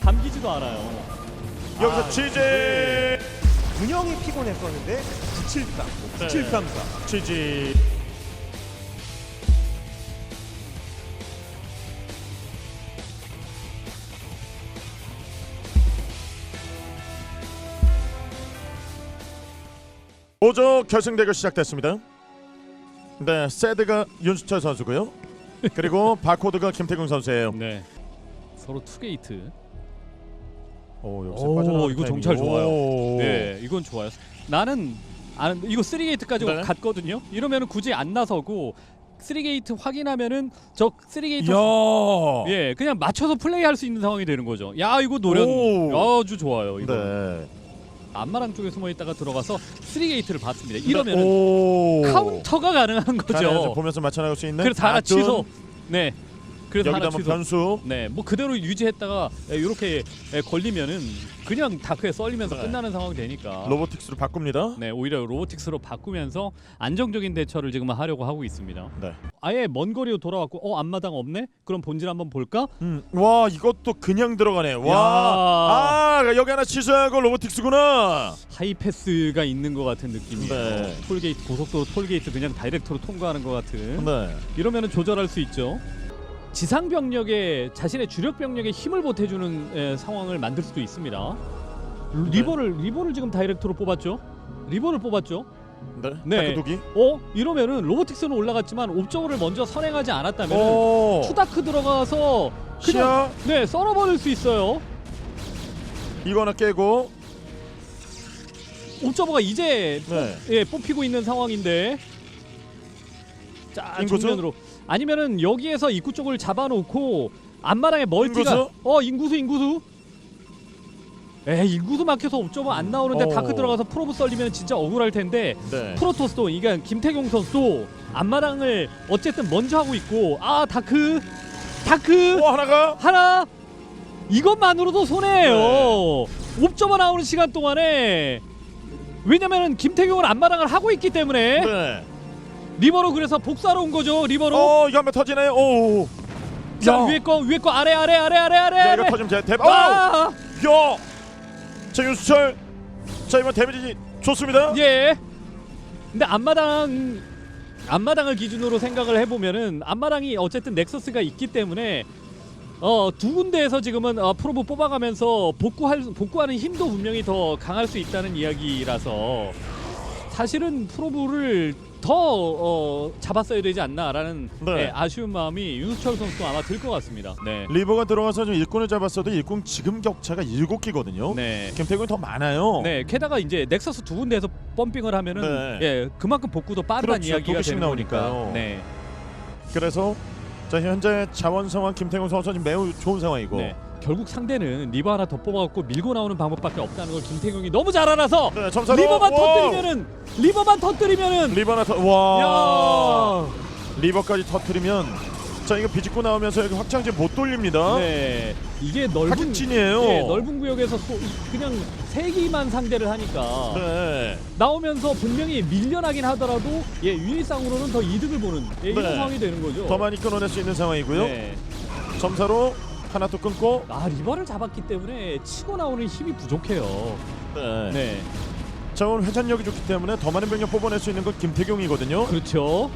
감기지도 않아요. 여기서 아, 취재 분영이 피곤했었는데 973, 네. 9734. 취지 오조 결승 대결 시작됐습니다. 네, 세드가 윤수철 선수고요. 그리고 바코드가 김태균 선수예요. 네. 서로 투게이트. 오, 여기서 오, 빠져나가는 이거 타이밍. 정찰 좋아요. 오. 네, 이건 좋아요. 나는 아는 이거 3게이트까지 네. 갔거든요. 이러면은 굳이 안 나서고 3게이트 확인하면은 저 3게이트 야. 예, 그냥 맞춰서 플레이할 수 있는 상황이 되는 거죠. 야, 이거 노련 오. 아주 좋아요. 이거 네. 안마랑 쪽에 숨어 있다가 들어가서 3게이트를 봤습니다. 이러면은 오. 카운터가 가능한. 거죠. 보면서 맞춰나갈 수 있는 그래서 하나 아둔. 취소. 네. 그래서 여기다 하나 한번 취소. 변수 네, 뭐 그대로 유지했다가 이렇게 걸리면은 그냥 다크에 썰리면서 네. 끝나는 상황이 되니까. 로보틱스로 바꿉니다. 네, 오히려 로보틱스로 바꾸면서 안정적인 대처를 지금 하려고 하고 있습니다. 네. 아예 먼 거리로 돌아왔고, 어 앞마당 없네? 그럼 본질 한번 볼까? 음. 와 이것도 그냥 들어가네. 야. 와. 아 여기 하나 취소하고 로보틱스구나. 하이패스가 있는 것 같은 느낌이에요. 네. 톨게이트 고속도로 톨게이트 그냥 다이렉트로 통과하는 것 같은. 네. 이러면은 조절할 수 있죠. 지상 병력에 자신의 주력 병력에 힘을 보태주는 에, 상황을 만들 수도 있습니다. 리버를 리버를 지금 다이렉트로 뽑았죠. 리버를 뽑았죠. 네. 네. 다크독이. 어 이러면은 로보틱스는 올라갔지만 옵저버를 먼저 선행하지 않았다면 오. 투다크 들어가서 그냥 시야 네 썰어버릴 수 있어요. 이거 하나 깨고. 옵저버가 이제 네. 예 뽑히고 있는 상황인데 자 인구수? 정면으로 아니면은 여기에서 입구 쪽을 잡아놓고 앞마당에 멀티가 인구수? 어 인구수 인구수 에 인구수 막혀서 옵저버 안 나오는데 어. 다크 들어가서 프로브 썰리면 진짜 억울할 텐데 네. 프로토스도 그러니까 김태경 선수도 앞마당을 어쨌든 먼저 하고 있고 아 다크 다크 오 하나가. 하나 이것만으로도 손해예요. 네. 옵저버 나오는 시간 동안에 왜냐면은 김태경은 앞마당을 하고 있기 때문에 네. 리버로 그래서 복사로 온 거죠. 리버로. 어 이거 한번 터지네. 오. 자 야. 위에 거 위에 거 아래 아래 아래 아래 아래. 야 아래. 이거 터지면 제 대박. 아! 아, 야. 자 윤수철. 자 이번 데미지 좋습니다. 예. 근데 앞마당 앞마당을 기준으로 생각을 해보면은 앞마당이 어쨌든 넥서스가 있기 때문에 어 두 군데에서 지금은 어, 프로브 뽑아가면서 복구할 복구하는 힘도 분명히 더 강할 수 있다는 이야기라서 사실은 프로브를 더 어, 잡았어야 되지 않나라는 네. 네, 아쉬운 마음이 윤수철 선수도 아마 들 것 같습니다. 네. 리버가 들어가서 좀 일꾼을 잡았어도 일꾼 지금 격차가 7기거든요. 네. 김태균이 더 많아요. 네, 게다가 이제 넥서스 두 군데에서 펌핑을 하면은 네. 예, 그만큼 복구도 빠르다는 그렇죠. 이야기가 되는 나오니까요. 거니까. 네. 그래서 자 현재 자원 상황 김태균 선수 지금 매우 좋은 상황이고. 네. 결국 상대는 리버 하나 더 뽑아갖고 밀고 나오는 방법밖에 없다는 걸 김태경이 너무 잘 알아서 네, 점사로 리버만 와! 터뜨리면은 리버만 터뜨리면은 리버 하나 더 와. 야. 리버까지 터트리면 자 이거 비집고 나오면서 여기 확장지 못 돌립니다. 네. 이게 넓은 확진이에요. 네, 넓은 구역에서 소, 그냥 세 기만 상대를 하니까 네. 나오면서 분명히 밀려나긴 하더라도 예, 유닛상으로는 더 이득을 보는 예, 이런 네. 상황이 되는 거죠. 더 많이 끊어낼 수 있는 상황이고요. 네. 점사로 하나 또 끊고. 아 리버를 잡았기 때문에 치고 나오는 힘이 부족해요. 네. 네, 자 오늘 회전력이 좋기 때문에 더 많은 병력 뽑아낼 수 있는 건 김태경이거든요. 그렇죠.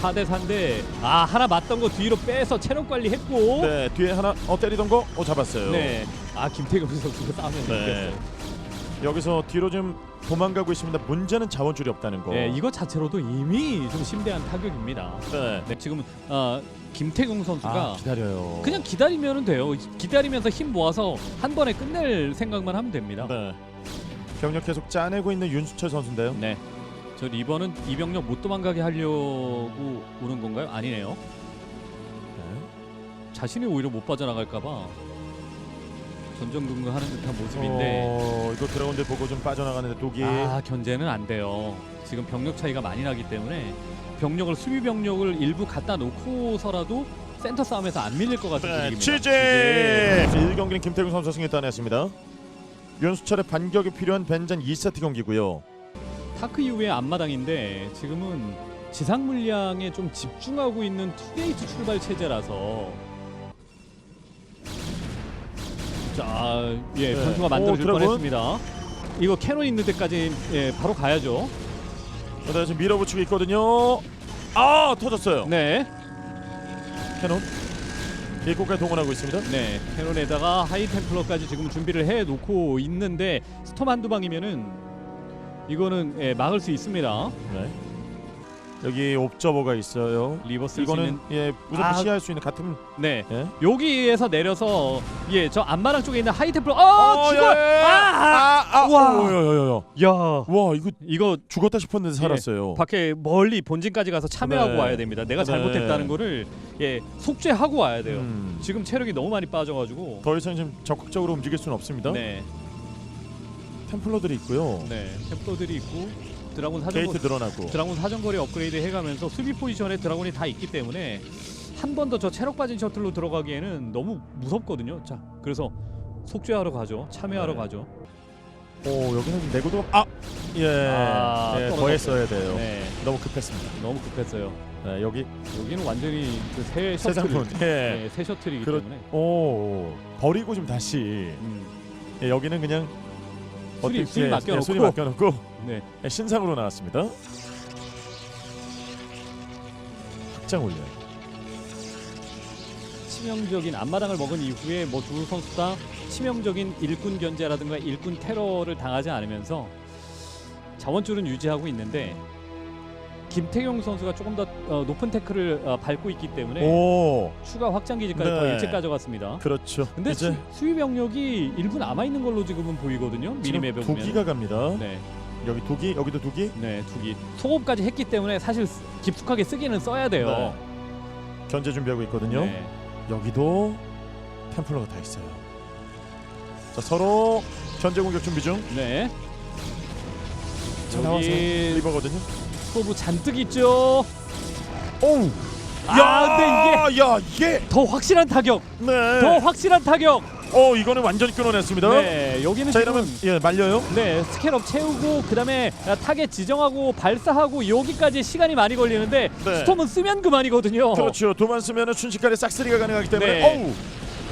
4대 4인데 아 하나 맞던 거 뒤로 빼서 체력 관리했고. 네 뒤에 하나 어 때리던 거 어 잡았어요. 네. 아 김태경 선수가 싸우면서 네. 이겼어요. 여기서 뒤로 좀 도망가고 있습니다. 문제는 자원줄이 없다는 거. 네, 이거 자체로도 이미 좀 심대한 타격입니다. 네. 네, 지금 어, 김태경 선수가 아 기다려요. 그냥 기다리면 돼요. 기다리면서 힘 모아서 한 번에 끝낼 생각만 하면 됩니다. 네. 병력 계속 짜내고 있는 윤수철 선수인데요. 네. 저 리버는 이병력 못 도망가게 하려고 오는 건가요? 아니네요. 네. 자신이 오히려 못 빠져나갈까봐 전전긍긍하는 듯한 모습인데 어, 이거 들어온데 보고 좀 빠져나가는데 독이. 아 견제는 안 돼요. 지금 병력 차이가 많이 나기 때문에 병력을 수비 병력을 일부 갖다 놓고서라도 센터 싸움에서 안 밀릴 것 같은 네, 분위기입니다. 취재. 1경기는 김태균 선수가 승리 따냈습니다. 윤수철의 반격이 필요한 벤전 2세트 경기고요. 타크 이후의 앞마당인데 지금은 지상 물량에 좀 집중하고 있는 투게이트 출발 체제라서 자, 예, 네. 변수가 오, 만들어질 드라군. 뻔했습니다. 이거 캐논 있는 데까지 예, 바로 가야죠. 네, 지금 밀어붙이고 있거든요. 아 터졌어요. 네, 캐논 일곱까지 동원하고 있습니다. 네, 캐논에다가 하이 템플러까지 지금 준비를 해 놓고 있는데 스톰 한두 방이면은 이거는 예, 막을 수 있습니다. 네. 여기 옵저버가 있어요. 리버 쓸 수 이거는 있는 예 무조건 아. 시야할 수 있는 같은 네 예. 여기에서 내려서 예 저 안마랑 쪽에 있는 하이템플러 어 예, 죽어 예. 아, 아, 아, 와. 오, 야, 야, 야. 야와 이거 이거 죽었다 싶었는데 살았어요. 밖에 멀리 본진까지 가서 참여하고 네. 와야 됩니다. 내가 네. 잘못했다는 거를 예 속죄하고 와야 돼요. 음. 지금 체력이 너무 많이 빠져가지고 더 이상 지금 적극적으로 움직일 수는 없습니다. 네, 템플러들이 있고요. 네 템플러들이 있고 드라군 사정거 게이트 늘어나고. 드라군 사정거리 업그레이드 해가면서 수비 포지션에 드라군이 다 있기 때문에 한 번 더 저 체력 빠진 셔틀로 들어가기에는 너무 무섭거든요. 자 그래서 속죄하러 가죠. 참여하러 네. 가죠. 오 여기는 내구도 아 예, 아, 예 떨어졌어요. 더 했어야 돼요. 네, 너무 급했습니다. 너무 급했어요. 네, 여기 여기는 완전히 그새 셔틀, 세상분 예. 네, 새 셔틀이기 그렇- 때문에 오 버리고 좀 다시 음, 예, 여기는 그냥 수리- 수리 예, 맡겨놓고. 예, 수리 맡겨놓고 네. 예, 신상으로 나왔습니다. 확장 올려. 치명적인 앞마당을 먹은 이후에 뭐 두 선수 다 치명적인 일꾼 견제라든가 일꾼 테러를 당하지 않으면서 자원줄은 유지하고 있는데 김태경 선수가 조금 더 어, 높은 태클을 어, 밟고 있기 때문에 오 추가 확장 기지까지 더 네. 일찍 가져갔습니다. 그렇죠. 근데 이제 수, 수비 병력이 일부 남아 있는 걸로 지금은 보이거든요. 미니맵에 두 보면. 기가 갑니다. 네, 여기 두 기, 여기도 두 기. 네, 두 기. 소급까지 했기 때문에 사실 쓰- 깊숙하게 쓰기는 써야 돼요. 네. 견제 준비하고 있거든요. 네. 여기도 템플러가 다 있어요. 자 서로 견제 공격 준비 중. 네. 자, 나와서 여기 리버거든요. 소부 잔뜩 있죠. 오우. 아, 근데 야 이게 더 확실한 타격, 네. 더 확실한 타격. 어 이거는 완전히 끊어냈습니다. 네, 여기는 자 이러면 예 말려요. 네 스캐럽 채우고 그다음에 타겟 지정하고 발사하고 여기까지 시간이 많이 걸리는데 네. 스톰은 쓰면 그만이거든요. 그렇죠. 두만 쓰면은 순식간에 싹쓸이가 가능하기 때문에 네. 어우.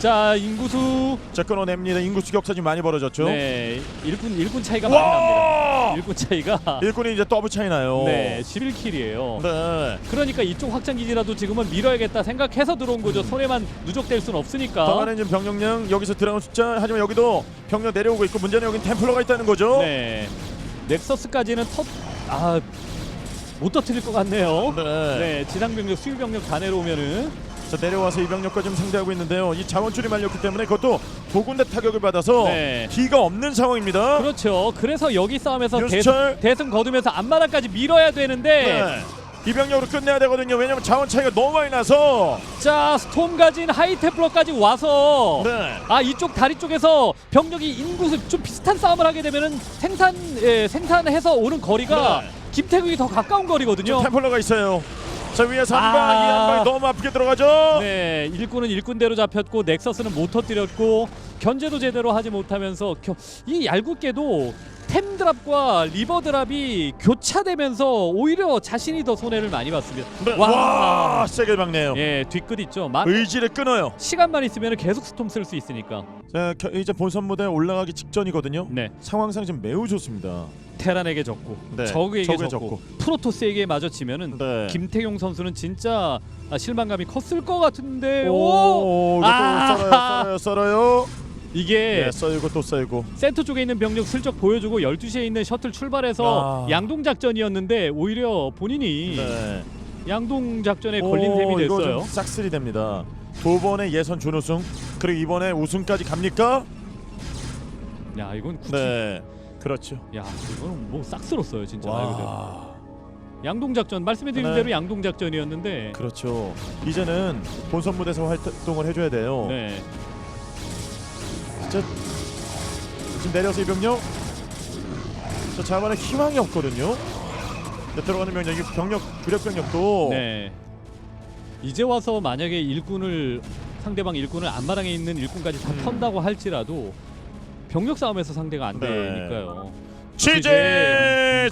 자 인구수 자 끊어냅니다. 인구수 격차 지금 많이 벌어졌죠. 네 일꾼 일꾼 차이가 많이 납니다. 와! 일꾼 차이가 일꾼이 이제 더블 차이 나요. 네 11킬이에요. 네. 그러니까 이쪽 확장 기지라도 지금은 밀어야겠다 생각해서 들어온 거죠. 손해만 누적될 순 없으니까. 더 많은 지금 병력량 여기서 들어간 숫자 하지만 여기도 병력 내려오고 있고 문제는 여기 템플러가 있다는 거죠. 네. 넥서스까지는 터... 아... 못 터뜨릴 것 같네요. 네. 네, 지상 병력, 수유 병력 다 내려오면은 자 내려와서 이 병력과 지금 상대하고 있는데요. 이 자원줄이 말렸기 때문에 그것도 두 군데 타격을 받아서 네. 기가 없는 상황입니다. 그렇죠. 그래서 여기 싸움에서 대승, 윤수철. 대승 거두면서 앞마당까지 밀어야 되는데 네. 이 병력으로 끝내야 되거든요. 왜냐면 자원 차이가 너무 많이 나서. 자, 스톰 가진 하이테플러까지 와서 네. 아 이쪽 다리 쪽에서 병력이 인구수 좀 비슷한 싸움을 하게 되면은 생산 예, 생산해서 오는 거리가 네. 김태국이 더 가까운 거리거든요. 템플러가 있어요. 자 위에서 한 아. 방, 이한 방이 너무 아프게 들어가죠. 네, 일꾼은 일꾼대로 잡혔고 넥서스는 못 터뜨렸고 견제도 제대로 하지 못하면서 겨, 이 얄궂게도 템 드랍과 리버 드랍이 교차되면서 오히려 자신이 더 손해를 많이 봤습니다. 네. 와, 세게 막네요. 예, 뒤끝 있죠. 마, 의지를 끊어요. 시간만 있으면 계속 스톰 쓸 수 있으니까. 자 겨- 이제 본선 무대에 올라가기 직전이거든요. 네, 상황상 지금 매우 좋습니다. 테란에게 졌고 네, 저그에게 저그에 졌고, 졌고. 프로토스에게 마주치면은 네. 김태용 선수는 진짜 아, 실망감이 컸을 것 같은데 오, 오, 이거 또 아. 썰어요, 썰어요, 썰어요. 이게 네, 썰고 또 썰고. 센터 쪽에 있는 병력 슬쩍 보여주고 12시에 있는 셔틀 출발해서 아. 양동 작전이었는데 오히려 본인이 네. 양동 작전에 걸린 셈이 이거 됐어요. 좀 싹쓸이 됩니다. 두 번의 예선 준우승 그리고 이번에 우승까지 갑니까? 야 이건 굳이 네. 그렇죠. 야 이거는 뭐 싹 쓸었어요 진짜 말 그대로. 와. 양동 작전 말씀해드린 네. 대로 양동 작전이었는데 그렇죠. 이제는 본선 무대에서 활동을 해줘야 돼요. 네. 진짜 지금 내려서 이 병력 저 자만의 희망이 없거든요. 들어가는 병력, 이 병력 주력 병력도 네. 이제 와서 만약에 일꾼을 상대방 일꾼을 안마당에 있는 일꾼까지 다 음. 턴다고 할지라도 병력 싸움에서 상대가 안 네. 되니까요. 취재